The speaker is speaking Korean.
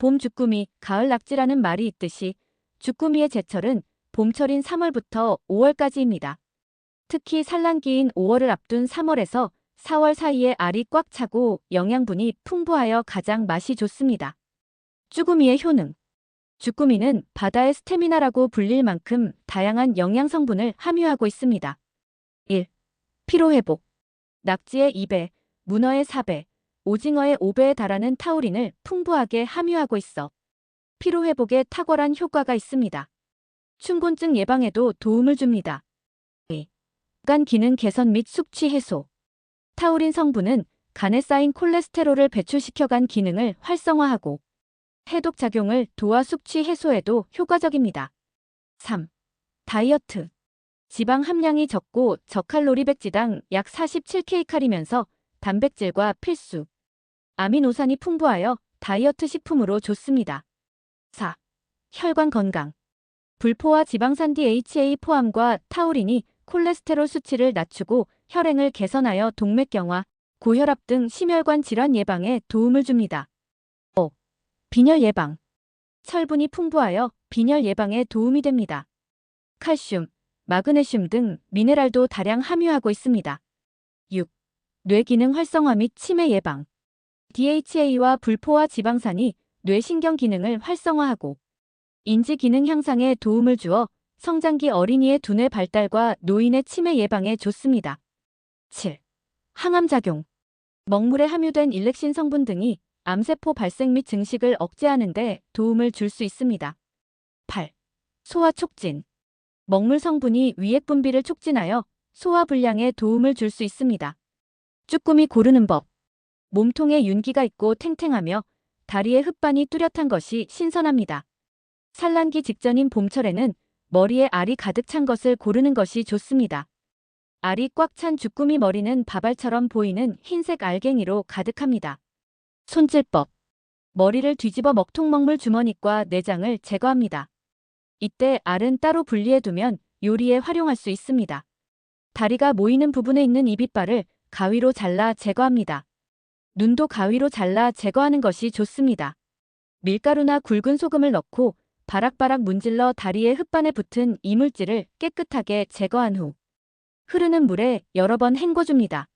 봄 주꾸미, 가을 낙지라는 말이 있듯이 주꾸미의 제철은 봄철인 3월부터 5월까지입니다. 특히 산란기인 5월을 앞둔 3월에서 4월 사이에 알이 꽉 차고 영양분이 풍부하여 가장 맛이 좋습니다. 쭈구미의 효능 주꾸미는 바다의 스테미나라고 불릴 만큼 다양한 영양 성분을 함유하고 있습니다. 1. 피로회복 낙지의 2배, 문어의 4배, 오징어의 5배에 달하는 타우린을 풍부하게 함유하고 있어 피로회복에 탁월한 효과가 있습니다. 춘곤증 예방에도 도움을 줍니다. 2. 간 기능 개선 및 숙취 해소 타우린 성분은 간에 쌓인 콜레스테롤을 배출시켜 간 기능을 활성화하고 해독 작용을 도와 숙취 해소에도 효과적입니다. 3. 다이어트 지방 함량이 적고 저칼로리 백지당 약 47kcal이면서 단백질과 필수 아미노산이 풍부하여 다이어트 식품으로 좋습니다. 4. 혈관 건강 불포화 지방산 DHA 포함과 타우린이 콜레스테롤 수치를 낮추고 혈행을 개선하여 동맥경화, 고혈압 등 심혈관 질환 예방에 도움을 줍니다. 5. 빈혈 예방 철분이 풍부하여 빈혈 예방에 도움이 됩니다. 칼슘, 마그네슘 등 미네랄도 다량 함유하고 있습니다. 6. 뇌 기능 활성화 및 치매 예방 DHA와 불포화 지방산이 뇌신경 기능을 활성화하고 인지 기능 향상에 도움을 주어 성장기 어린이의 두뇌 발달과 노인의 치매 예방에 좋습니다. 7. 항암 작용 먹물에 함유된 일렉신 성분 등이 암세포 발생 및 증식을 억제하는 데 도움을 줄 수 있습니다. 8. 소화 촉진 먹물 성분이 위액 분비를 촉진하여 소화 불량에 도움을 줄 수 있습니다. 쭈꾸미 고르는 법 몸통에 윤기가 있고 탱탱하며 다리에 흙반이 뚜렷한 것이 신선합니다. 산란기 직전인 봄철에는 머리에 알이 가득 찬 것을 고르는 것이 좋습니다. 알이 꽉 찬 주꾸미 머리는 바발처럼 보이는 흰색 알갱이로 가득합니다. 손질법. 머리를 뒤집어 먹통먹물 주머니과 내장을 제거합니다. 이때 알은 따로 분리해두면 요리에 활용할 수 있습니다. 다리가 모이는 부분에 있는 이빗발을 가위로 잘라 제거합니다. 눈도 가위로 잘라 제거하는 것이 좋습니다. 밀가루나 굵은 소금을 넣고 바락바락 문질러 다리의 흙반에 붙은 이물질을 깨끗하게 제거한 후 흐르는 물에 여러 번 헹궈줍니다.